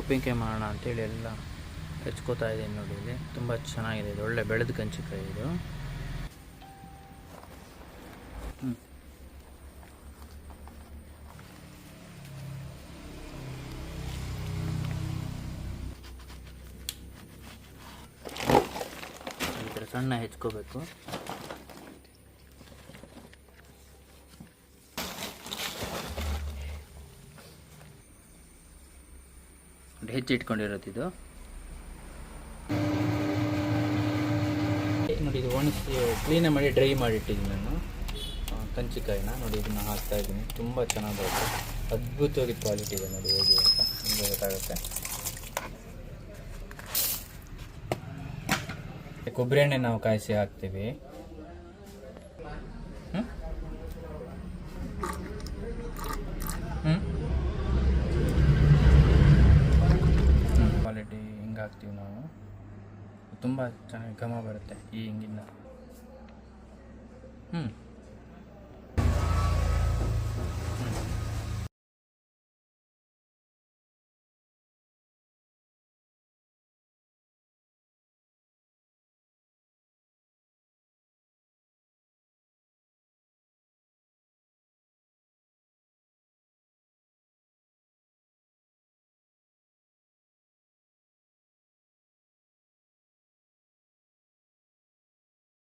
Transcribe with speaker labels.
Speaker 1: ಉಪ್ಪಿನಕಾಯಿ ಮಾಡೋಣ ಅಂತೇಳಿ ಎಲ್ಲ ಹೆಚ್ಕೋತಾ ಇದ್ದೀನಿ ನೋಡಿ ಇಲ್ಲಿ. ತುಂಬ ಚೆನ್ನಾಗಿದೆ. ಇದು ಒಳ್ಳೆ ಬೆಳೆದ ಕಂಚಿಕಾಯಿ ಇದು. ಸಣ್ಣ ಹೆಚ್ಕೋಬೇಕು. ನೋಡಿ ಹೆಚ್ಚು ಇಟ್ಕೊಂಡಿರೋದು ಇದು. ನೋಡಿ, ಇದು ಒಣಸಿ ಕ್ಲೀನೇ ಮಾಡಿ ಡ್ರೈ ಮಾಡಿ ಇಟ್ಟಿದ್ದೀನಿ ನಾನು ಕಂಚಿಕಾಯಿನ. ನೋಡಿ, ಇದನ್ನು ಹಾಕ್ತಾ ಇದ್ದೀನಿ. ತುಂಬ ಚೆನ್ನಾಗಿ ಬರುತ್ತೆ ಅದ್ಭುತವಾಗಿ ಕ್ವಾಲಿಟಿ ಇದೆ ನೋಡಿ, ಹೇಗೆ ಅಂತ ನಿಮಗೆ ಗೊತ್ತಾಗುತ್ತೆ. ಕೊಬ್ಬರಿ ಎಣ್ಣೆ ನಾವು ಕಾಯಿಸಿ ಹಾಕ್ತೀವಿ ಹ್ಮ್? ಹ್ಮ್? ಕ್ವಾಲಿಟಿ ಹಿಂಗೆ ಹಾಕ್ತೀವಿ ನಾವು. ತುಂಬ ಚೆನ್ನಾಗಿ ಘಮ ಬರುತ್ತೆ ಈ ಹಿಂಗಿಂದ ಹ್ಞೂ